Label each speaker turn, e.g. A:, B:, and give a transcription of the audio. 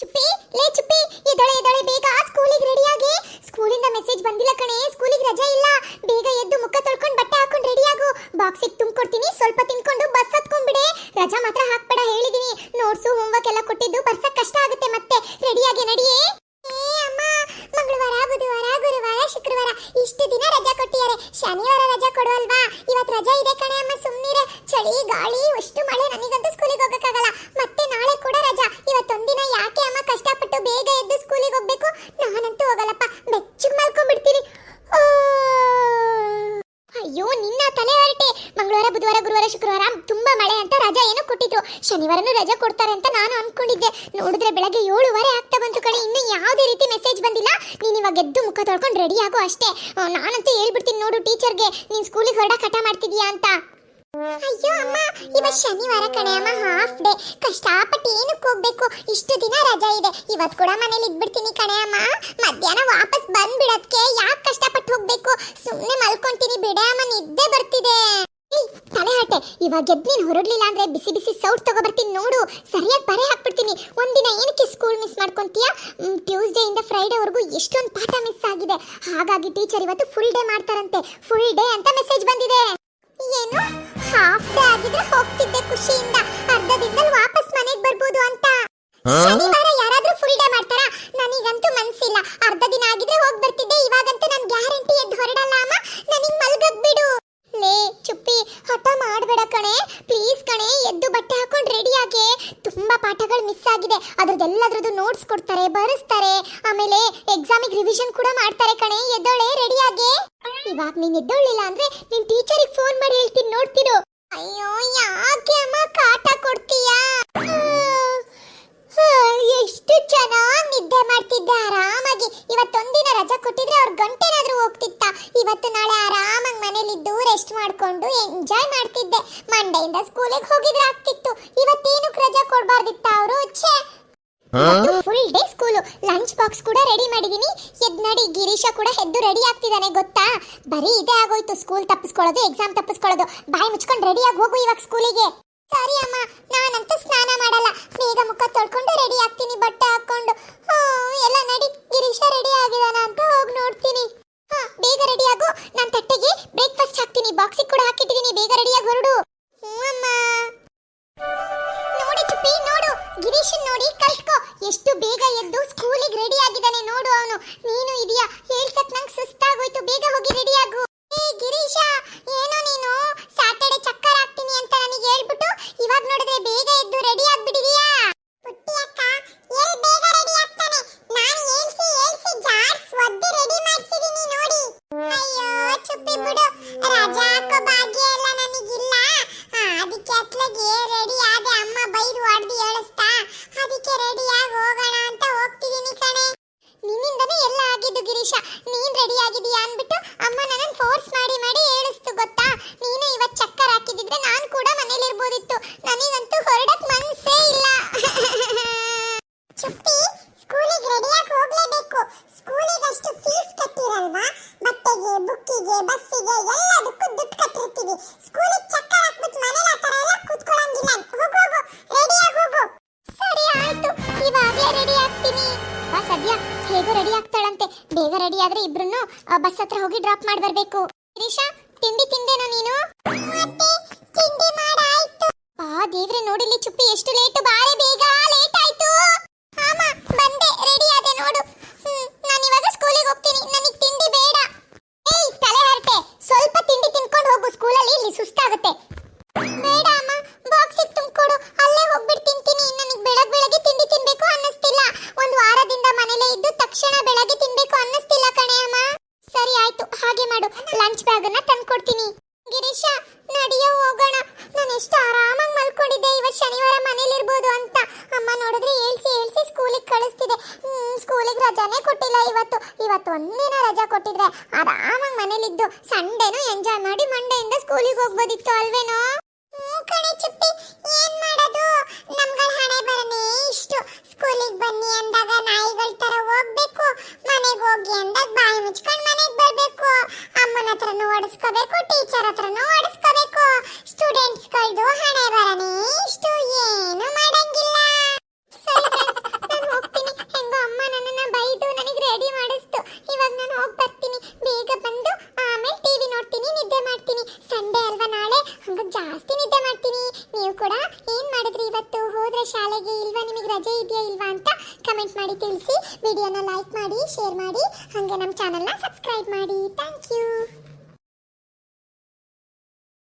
A: ಚುಪ್ಪಿ, ಲೇ ಚುಪ್ಪಿ, ಎದೊಳೆ ಬೇಗ ಸ್ಕೂಲಿಗೆ ರೆಡಿಯಾಗಿ ಸ್ಕೂಲಿಂದ ಮೆಸೇಜ್ ಬಂದಿಲ್ಲ ಕಣೆ, ಸ್ಕೂಲಿಗೆ ರಜೆ ಇಲ್ಲ. ಬೇಗ ಎದ್ದು ಮುಖ ತೊಳ್ಕೊಂಡು ಬಟ್ಟೆ ಹಾಕೊಂಡು ರೆಡಿಯಾಗು ಬಾಕ್ಸಿಗೆ ತುಂಬಿಕೊಡ್ತೀನಿ, ಸ್ವಲ್ಪ ತಿನ್ಕೊಂಡು ಬಸ್ ಹತ್ಕೊಂಡ್ಬಿಡೆ. ರಜಾ ಮಾತ್ರ ಹಾಕ್ಬೇಡ ಹೇಳಿದೀನಿ. ನೋಟ್ಸು ಹೋಮ್ವರ್ಕ್ ಎಲ್ಲ ಕೊಟ್ಟಿದ್ದು ಬರ್ಸಕ್ ಕಷ್ಟ ಆಗುತ್ತೆ ಮತ್ತೆ. ರೆಡಿಯಾಗಿ ನಡಿಯೇ? ಏ, ಅಮ್ಮ, ಮಂಗಳವಾರ, ಬುಧವಾರ, ಗುರುವಾರ, ಶುಕ್ರವಾರ, ಇಷ್ಟು ದಿನ ರಜಾ ಕೊಟ್ಟಿದ್ದಾರೆ. ಶನಿವಾರ ರಜಾ ಕೊಡುವಲ್ವಾ? ಇವತ್ತು ರಜಾ ಇದೆ ಕಣೆ ಅಮ್ಮ ಸುಮ್ಮನಿರೆ ಚಳಿ, ಗಾಳಿ, ಅಷ್ಟು ಮಳೆ ನನಗಂತೂ ಸ್ಕೂಲಿಗೆ ಹೋಗಕ್ಕಾಗಲ್ಲ ಮತ್ತೆ ನಾಳೆ ಕೂಡ ರಜಾ ಇವತ್ತೊಂದಿನ ಯಾಕೆ ಅಮ್ಮ ಕಷ್ಟಪಟ್ಟು ಬೇಗ ಎದ್ದು ಸ್ಕೂಲಿಗೆ ಹೋಗ್ಬೇಕು ನಾನಂತೂ ಹೋಗಲ್ಲಪ್ಪ ಬೆಚ್ಚಗ್ ಮಲ್ಕೊಂಡ್ಬಿಡ್ತೀನಿ ಆ. ಅಯ್ಯೋ ನಿನ್ನ ತಲೆ ಹೊರಟೆ ಮಂಗಳವಾರ ಬುಧವಾರ ಗುರುವಾರ ಶುಕ್ರವಾರ ತುಂಬಾ ಮಳೆ ಅಂತ ರಜಾ ಏನೋ ಕೊಟ್ಟಿದ್ರು. ಶನಿವಾರನೂ ರಜಾ ಕೊಡ್ತಾರೆ ಅಂತ ನಾನು ಅನ್ಕೊಂಡಿದ್ದೆ. ನೋಡಿದ್ರೆ ಬೆಳಗ್ಗೆ ಏಳುವರೆ ಆಗ್ತಾ ಬಂತು ಕಣೆ. ಇನ್ನು ಯಾವುದೇ ರೀತಿ ಮೆಸೇಜ್ ಬಂದಿಲ್ಲ. ನೀನು ಇವಾಗ ಎದ್ದು ಮುಖ ತೊಳ್ಕೊಂಡು ರೆಡಿ ಆಗೋ ಅಷ್ಟೇ. ನಾನಂತೂ ಹೇಳ್ಬಿಡ್ತೀನಿ ನೋಡು ಟೀಚರ್ಗೆ ನೀನ್ ಸ್ಕೂಲಿಗೆ ಹೊರಡ ಕಟ ಮಾಡ್ತಿದ್ಯಾ ಅಂತ. ಅಯ್ಯೋ ಅಮ್ಮ ಇವತ್ ಶನಿವಾರ ಕಣೆ ಅಮ್ಮ ಹಾಫ್ ಡೇ ಕಷ್ಟಪಟ್ಟು ಏನಕ್ಕೆ ಹೋಗ್ಬೇಕು? ಇಷ್ಟು ದಿನ ರಜಾ ಇದೆ. ಇವತ್ ಕೂಡ ಮನೇಲಿ ಇದ್ಬಿಡ್ತೀನಿ ಕಣೆ ಅಮ್ಮ. ಮಧ್ಯಾಹ್ನ ವಾಪಸ್ ಬಂದ್ಬಿಡೋದಕ್ಕೆ ಯಾಕೆ ಕಷ್ಟಪಟ್ಟು ಹೋಗ್ಬೇಕು? ಸುಮ್ಮನೆ ಮಲ್ಕೊಂತೀನಿ ಬಿಡೆ ಅಮ್ಮ, ನಿದ್ದೆ ಬರ್ತಿದೆ. ತಲೆ ಹಟ್ಟೆ ಇವಾಗ ಎದ್ದು ನೀನು ಹೊರಡ್ಲಿಲ್ಲ ಅಂದ್ರೆ ಬಿಸಿ ಬಿಸಿ ಸೌಟ್ ತಗೋ ಬರ್ತೀನಿ ನೋಡು. ಸರಿಯಾಗಿ ಬರೆ ಹಾಕ್ಬಿಡ್ತೀನಿ. ಒಂದಿನ ಏನಕ್ಕೆ ಸ್ಕೂಲ್ ಮಿಸ್ ಮಾಡ್ಕೊಂತೀಯ? ಟ್ಯೂಸ್ಡೇ ಇಂದ ಫ್ರೈಡೇ ವರೆಗೂ ಎಷ್ಟೊಂದು ಪಾಠ ಮಿಸ್ ಆಗಿದೆ. ಹಾಗಾಗಿ ಟೀಚರ್ ಇವತ್ತು ಫುಲ್ ಡೇ ಮಾಡ್ತಾರಂತೆ. ಫುಲ್ ಡೇ ಅಂತ ಮೆಸೇಜ್ ಬಂದಿದೆ. ಏನು? ಹಾಫ್ ಡೇ ಆಗಿದ್ರೆ ಹೋಗ್ತಿದ್ದೆ ಖುಷಿಯಿಂದ. ಅರ್ಧ ದಿನದಲ್ಲಿ ವಾಪಸ್ ಮನೆಗೆ ಬರ್ಬೋದು ಅಂತ. ಶನಿವಾರ ಯಾರಾದ್ರೂ ಫುಲ್ ಡೇ ಮಾಡ್ತಾರಾ ನನಗಂತೂ ಮನ್ಸಿಲ್ಲ ಅರ್ಧ ದಿನ ಆಗಿದ್ರೆ ಹೋಗ್ ಬರ್ತಿದ್ದೆ ಇವಾಗಂತೂ ನನ್ ಗ್ಯಾರಂಟಿ ಎದ್ದು ಹೊರಡಲ್ಲ ಅಮ್ಮ ನನಗ್ ಮಲ್ಗಕ್ ಬಿಡು ಲೇ ಚುಪ್ಪಿ ಹಠ ಮಾಡ್ಬೇಡ ಕಣೆ ಪ್ಲೀಸ್ ಕಣೆ ಎದ್ದು ಬಟ್ಟೆ ಹಾಕೊಂಡು ರೆಡಿ ಆಗಿ ತುಂಬಾ ಪಾಠಗಳು ಮಿಸ್ ಆಗಿದೆ. ಅದ್ರದ್ದೆಲ್ಲದ್ರದ್ದು ನೋಟ್ಸ್ ಕೊಡ್ತಾರೆ, ಬರೆಸ್ತಾರೆ. ಆಮೇಲೆ ಎಕ್ಸಾಮಿಗೆ ರಿವಿಷನ್ ಕೂಡ ಮಾಡ್ತಾರೆ ಕಣೆ, ಎದ್ದೋಳೆ ರೆಡಿ ಆಗಿ. ಇವಾಗ ನೀನ್ ಎದ್ದೋಳಿಲ್ಲ ಅಂದ್ರೆ ನಿನ್ ಟೀಚರಿಗೆ ಫೋನ್ ಮಾಡಿ ಹೇಳ್ತೀನಿ, ನೋಡ್ತಿರು. ಅಯ್ಯೋ, ಯಾಕೆ ಅಮ್ಮ ಕಾಟ ಕೊಡ್ತೀಯಾ? ಎಷ್ಟು ಚೆನ್ನಾಗಿ ನಿದ್ದೆ ಮಾಡ್ತಿದ್ದೆ ಇವತ್ತೊಂದಿನ ರಜಾ ಕೊಟ್ಟಿದ್ರೆ ಅವ್ರ ಗಂಟೆನಾದ್ರೂ ಹೋಗ್ತಿತ್ತ? ಇವತ್ತು ನಾಳೆ ಆರಾಮಾಗಿ ಮನೇಲಿದ್ದು ರೆಸ್ಟ್ ಮಾಡ್ಕೊಂಡು ಎಂಜಾಯ್ ಮಾಡ್ತಿದ್ದೆ. ಮಂಡೆಯಿಂದ ಸ್ಕೂಲಿಗೆ ಹೋಗಿದ್ರೆ ಆಗ್ತಿತ್ತು. ಇವತ್ತೇನಕ್ಕೆ ರಜಾ ಕೊಡಬಾರ್ದಿತ್ತ ಅವರು? ಛೇ! Full day school lunch box ಕೂಡ ರೆಡಿ ಮಾಡಿದೀನಿ. ಎದ್ ನಡಿ ಗಿರೀಶ ಕೂಡ ಎದ್ದು ರೆಡಿ ಆಗ್ತಿದ್ದಾನೆ ಗೊತ್ತಾ? ಬರೀ ಇದೇ ಆಗೋಯ್ತು. ಸ್ಕೂಲ್ ತಪ್ಪಿಸ್ಕೊಳ್ಳೋದು ಎಕ್ಸಾಮ್ ತಪ್ಪಿಸ್ಕೊಳ್ಳೋದು. ಬಾಯಿ ಮುಚ್ಕೊಂಡು ರೆಡಿ ಆಗಿ ಹೋಗು ಇವಾಗ ಸ್ಕೂಲಿಗೆ ಸರಿ ಅಮ್ಮ ನಾನಂತೂ ಸ್ನಾನ ಮಾಡಲ್ಲ. ಬೇಗ ಮುಖ ತೊಳ್ಕೊಂಡು ರೆಡಿ ಆಗ್ತೀನಿ ಬಟ್ಟೆ ಹಾಕೊಂಡು ಎಲ್ಲ ನೋಡು ಗಿರೀಶನ್ ನೋಡಿ ಕಲ್ತ್ಕೋ ಎಷ್ಟು ಬೇಗ ಎದ್ದು ಸ್ಕೂಲಿಗೆ ರೆಡಿ ಆಗಿದ್ದಾನೆ ನೋಡು ಅವನು. ನೀನು ಇದೆಯಾ? ಹೇಳ್ಸಕ್ ನಂಗೆ ಸುಸ್ತಾಗೋಯ್ತು. ಬೇಗ ಹೋಗಿ ರೆಡಿ ಆಗು. ಏ, ಗಿರೀಶ, ಏನೋ ನೀನು? ಸ್ಯಾಟರ್ಡೆ ಚಕ್ಕರ್ ಆಗ್ತೀನಿ ಅಂತ ನನಗೆ ಹೇಳ್ಬಿಟ್ಟು ಇವಾಗ ನೋಡಿದ್ರೆ ಬೇಗ ಎದ್ದು ರೆಡಿ ಆಗ್ಬಿಟ್ಟಿದೀಯಾ? ಬೇಗ ರೆಡಿ ಆಗ್ತಾನೆ. ನಾನು ರೆಡಿ ಮಾಡ್ತಿದೀನಿ ನೋಡಿ. ಅಯ್ಯೋ ಚುಪ್ಪಿ ಬಿಡು ರಜಾ ಹೇಗೋ ರೆಡಿ ಆಗ್ತಾಳಂತೆ. ಬೇಗ ರೆಡಿ ಆದ್ರೆ ಇಬ್ರು ಬಸ್ ಹತ್ರ ಹೋಗಿ ಡ್ರಾಪ್ ಮಾಡಿ ಬರ್ಬೇಕು. ಗಿರೀಶಾ, ತಿಂಡಿ ತಿಂದೇನೋ? ಎಷ್ಟು ಆರಾಮಾಗಿ ಮಲ್ಕೊಂಡಿದ್ದೆ. ಇವತ್ತು ಶನಿವಾರ ಮನೇಲಿ ಇರ್ಬೋದು ಅಂತ. ಅಮ್ಮ ನೋಡಿದ್ರೆ ಏಳ್ಸಿ ಏಳ್ಸಿ ಸ್ಕೂಲಿಗೆ ಕಳಿಸ್ತಿದೆ. ಸ್ಕೂಲಿಗೆ ರಜಾನೇ ಕೊಟ್ಟಿಲ್ಲ ಇವತ್ತು. ಇವತ್ತು ಒಂದಿನ ರಜಾ ಕೊಟ್ಟಿದ್ರೆ ಆರಾಮಾಗಿ ಮನೇಲಿದ್ದು. ಸಂಡೇನೂ ಎಂಜಾಯ್ ಮಾಡಿ ಮಂಡೆಯಿಂದ ಸ್ಕೂಲಿಗೆ ಹೋಗ್ಬೋದಿತ್ತು ಅಲ್ವೇನೋ? ಕಣೆ ಚುಪ್ಪಿ, ಏನ್ ಮಾಡೋದು? ನಮ್ಗಳ ಹಣೆ ಬರನೇ ಇಷ್ಟು. ಸ್ಕೂಲಿಗೆ ಬನ್ನಿ ಅಂದಾಗ ನಾಯಿಗಳ ತರ ಹೋಗ್ಬೇಕು. ಮನೆಗೆ ಹೋಗಿ ಅಂದಾಗ ಬಾಯಿ ಮುಚ್ಕೊಂಡು ಮನೆಗೆ ಬರಬೇಕು. ಅಮ್ಮನ ಹತ್ರನೂ ಓಡಿಸ್ಕೋಬೇಕು ಟೀಚರ್ ಹತ್ರನೂ ಓಡಿಸ್ಕೋಬೇಕು. ಸ್ಟೂಡೆಂಟ್ಸ್ಗಳದು ಹಣೆ ಬರನೇ. ಇಷ್ಟು ಏನು ಮಾಡಂಗಿಲ್ಲ. ನಾನು ಹೋಗ್ತೀನಿ. ಹೆಂಗೋ ಅಮ್ಮ ನನ್ನನ್ನ ಬೈದು ನನಗೆ ರೆಡಿ ಮಾಡಿಸ್ತು. ಇವಾಗ ನಾನು ಹೋಗಿ ಬರ್ತೀನಿ. ಬೇಗ ಬಂದು ಆಮೇಲೆ ಟಿವಿ ನೋಡ್ತೀನಿ, ನಿದ್ದೆ ಮಾಡ್ತೀನಿ. ಸಂಡೇ ಅಲ್ವಾ ನಾಳೆ? ಹಂಗ ಜಾಸ್ತಿ ನಿದ್ದೆ ಮಾಡ್ತೀನಿ. ನೀವು ಕೂಡ ಏನು ಮಾಡಿದ್ರಿ ಇವತ್ತು? ಹೋದ್ರೆ ಶಾಲೆಗೆ ಇಲ್ವಾ? ನಿಮಗೆ ರಜೆ ಇದೆಯಾ ಇಲ್ವಾ ಅಂತ ಕಮೆಂಟ್ ಮಾಡಿ ತಿಳಿಸಿ. ವಿಡಿಯೋನ ಲೈಕ್ ಮಾಡಿ ಶೇರ್ ಮಾಡಿ. ಹಾಗೆ ನಮ್ಮ ಚಾನಲ್ನ ಸಬ್ಸ್ಕ್ರೈಬ್ ಮಾಡಿ. Thank you